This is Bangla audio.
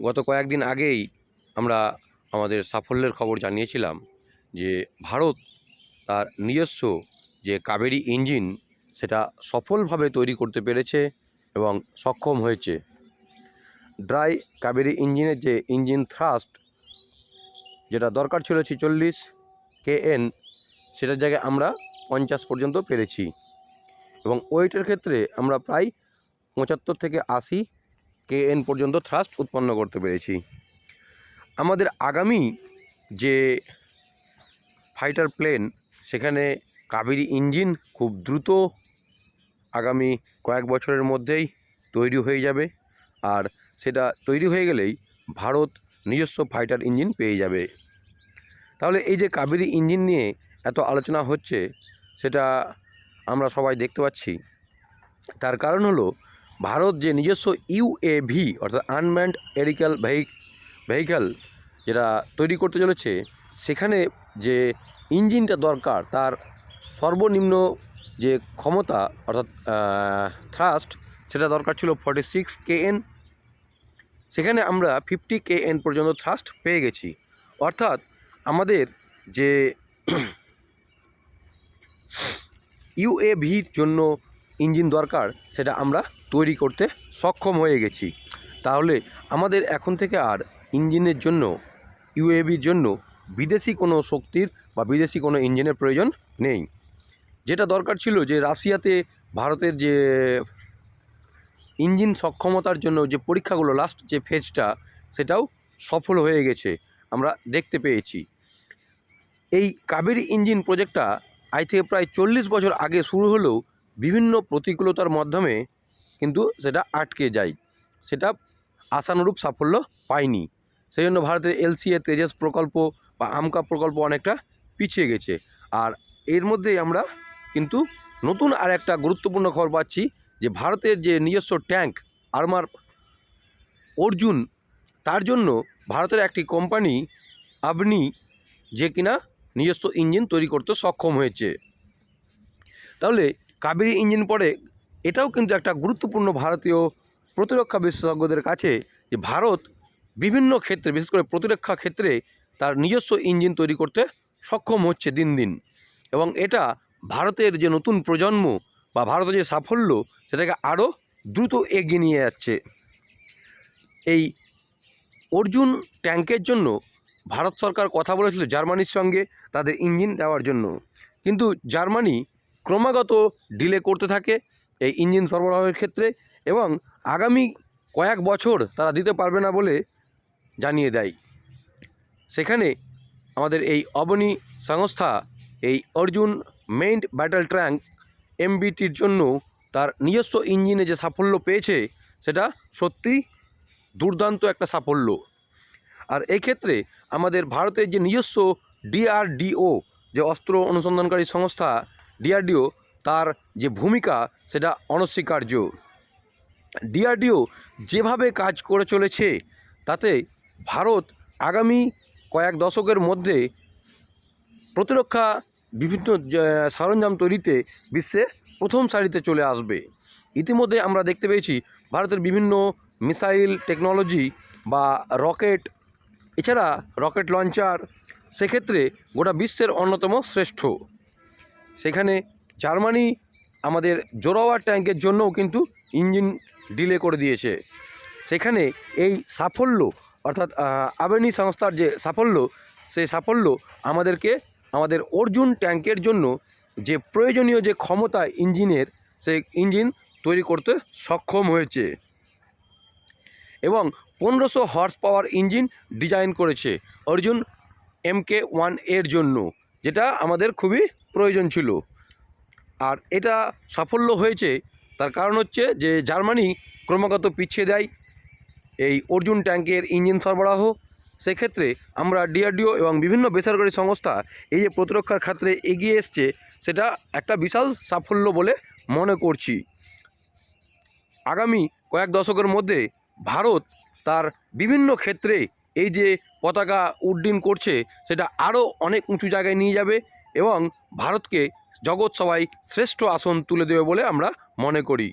গত কয়েকদিন আগেই আমরা আমাদের সাফল্যের খবর জানিয়েছিলাম যে ভারত তার নিজস্ব যে কাবেরি ইঞ্জিন, সেটা সফলভাবে তৈরি করতে পেরেছে এবং সক্ষম হয়েছে। ড্রাই কাবেরি ইঞ্জিনের যে ইঞ্জিন থ্রাস্ট, যেটা দরকার ছিল ছেচল্লিশ কে এন সেটার জায়গায় আমরা পঞ্চাশ পর্যন্ত পেরেছি। এবং ওয়েটের ক্ষেত্রে আমরা প্রায় পঁচাত্তর থেকে আশি কে এন পর্যন্ত থ্রাস্ট উৎপন্ন করতে পেরেছি। আমাদের আগামী যে ফাইটার প্লেন সেখানে কাবেরী ইঞ্জিন খুব দ্রুত আগামী কয়েক বছরের মধ্যেই তৈরি হয়ে যাবে। আর সেটা তৈরি হয়ে গেলেই ভারত নিজস্ব ফাইটার ইঞ্জিন পেয়ে যাবে। তাহলে এই যে কাবেরী ইঞ্জিন নিয়ে এত আলোচনা হচ্ছে, সেটা আমরা সবাই দেখতে পাচ্ছি। তার কারণ হলো ভারত যে নিজস্ব ইউএভি অর্থাৎ আনম্যান্ড এরিক্যাল ভেহিক ভেহিক্যাল যেটা তৈরি করতে চলেছে, সেখানে যে ইঞ্জিনটা দরকার, তার সর্বনিম্ন যে ক্ষমতা, অর্থাৎ থ্রাস্ট সেটা দরকার ছিল ফর্টি সিক্স কে এন সেখানে আমরা ফিফটি কে এন পর্যন্ত থ্রাস্ট পেয়ে গেছি। অর্থাৎ আমাদের যে ইউএভির জন্য ইঞ্জিন দরকার, সেটা আমরা তৈরি করতে সক্ষম হয়ে গেছি। তাহলে আমাদের এখন থেকে আর ইঞ্জিনের জন্য ইউএভির জন্য বিদেশি কোনো শক্তির বা বিদেশি কোনো ইঞ্জিনের প্রয়োজন নেই। যেটা দরকার ছিল যে রাশিয়াতে ভারতের যে ইঞ্জিন সক্ষমতার জন্য যে পরীক্ষাগুলো লাস্ট যে ফেজটা সেটাও সফল হয়ে গেছে, আমরা দেখতে পেয়েছি। এই কাবেরী ইঞ্জিন প্রজেক্টটা আজ থেকে প্রায় চল্লিশ বছর আগে শুরু হলেও বিভিন্ন প্রতিকূলতার মাধ্যমে কিন্তু সেটা আটকে যায়। সেটা আশানুরূপ সাফল্য পায়নি। সেই জন্য ভারতের এলসিএ, তেজস প্রকল্প বা আমকা প্রকল্প অনেকটা পিছিয়ে গেছে। আর এর মধ্যেই আমরা কিন্তু নতুন আর একটা গুরুত্বপূর্ণ খবর পাচ্ছি যে ভারতের যে নিজস্ব ট্যাঙ্ক আর্মার অর্জুন, তার জন্য ভারতের একটি কোম্পানি আবনি যে কিনা নিজস্ব ইঞ্জিন তৈরি করতে সক্ষম হয়েছে। তাহলে কাবেরী ইঞ্জিন পরে এটাও কিন্তু একটা গুরুত্বপূর্ণ ভারতীয় প্রতিরক্ষা বিশেষজ্ঞদের কাছে যে ভারত বিভিন্ন ক্ষেত্রে, বিশেষ করে প্রতিরক্ষা ক্ষেত্রে তার নিজস্ব ইঞ্জিন তৈরি করতে সক্ষম হচ্ছে দিন দিন। এবং এটা ভারতের যে নতুন প্রজন্ম বা ভারতের যে সাফল্য, সেটাকে আরও দ্রুত এগিয়ে নিয়ে যাচ্ছে। এই অর্জুন ট্যাঙ্কের জন্য ভারত সরকার কথা বলেছিল জার্মানির সঙ্গে তাদের ইঞ্জিন দেওয়ার জন্য। কিন্তু জার্মানি ক্রমাগত ডিলে করতে থাকে এই ইঞ্জিন সরবরাহের ক্ষেত্রে এবং আগামী কয়েক বছর তারা দিতে পারবে না বলে জানিয়ে দেয়। সেখানে আমাদের এই অবনী সংস্থা, এই অর্জুন মেইন ব্যাটল ট্র্যাঙ্ক এমবিটির জন্য তার নিজস্ব ইঞ্জিনে যে সাফল্য পেয়েছে, সেটা সত্যি দুর্দান্ত একটা সাফল্য। আর এই ক্ষেত্রে আমাদের ভারতের যে নিজস্ব ডিআরডিও, যে অস্ত্র অনুসন্ধানকারী সংস্থা, ডিআরডিও তার যে ভূমিকা, সেটা অনস্বীকার্য। ডিআরডিও যেভাবে কাজ করে চলেছে, তাতে ভারত আগামী কয়েক দশকের মধ্যে প্রতিরক্ষা বিভিন্ন সরঞ্জাম তৈরিতে বিশ্বে প্রথম সারিতে চলে আসবে। ইতিমধ্যে আমরা দেখতে পেয়েছি, ভারতের বিভিন্ন মিসাইল টেকনোলজি বা রকেট, এছাড়া রকেট লঞ্চার, সেক্ষেত্রে গোটা বিশ্বের অন্যতম শ্রেষ্ঠ। সেখানে জার্মানি আমাদের জোরাওয়ার ট্যাঙ্কের জন্যও কিন্তু ইঞ্জিন ডিলে করে দিয়েছে। সেখানে এই সাফল্য, অর্থাৎ আবেনি সংস্থার যে সাফল্য, সেই সাফল্য আমাদেরকে, আমাদের অর্জুন ট্যাঙ্কের জন্য যে প্রয়োজনীয় যে ক্ষমতা ইঞ্জিনের, সেই ইঞ্জিন তৈরি করতে সক্ষম হয়েছে। এবং পনেরোশো হর্স পাওয়ার ইঞ্জিন ডিজাইন করেছে অর্জুন এমকে ওয়ানের জন্য, যেটা আমাদের খুবই প্রয়োজন ছিল। আর এটা সাফল্য হয়েছে, তার কারণ হচ্ছে যে জার্মানি ক্রমাগত পিছিয়ে দেয়। এই অর্জুন ট্যাঙ্কের ইঞ্জিন সরবরাহ, সেক্ষেত্রে আমরা ডিআরডিও এবং বিভিন্ন বেসরকারি সংস্থা এই যে প্রতিরক্ষার ক্ষেত্রে এগিয়ে এসছে, সেটা একটা বিশাল সাফল্য বলে মনে করছি। আগামী কয়েক দশকের মধ্যে ভারত তার বিভিন্ন ক্ষেত্রে এই যে পতাকা উড্ডীন করছে, সেটা আরও অনেক উঁচু জায়গায় নিয়ে যাবে। এবং ভারতকে জগৎ সবাই শ্রেষ্ঠ আসন তুলে দেবে বলে আমরা মনে করি।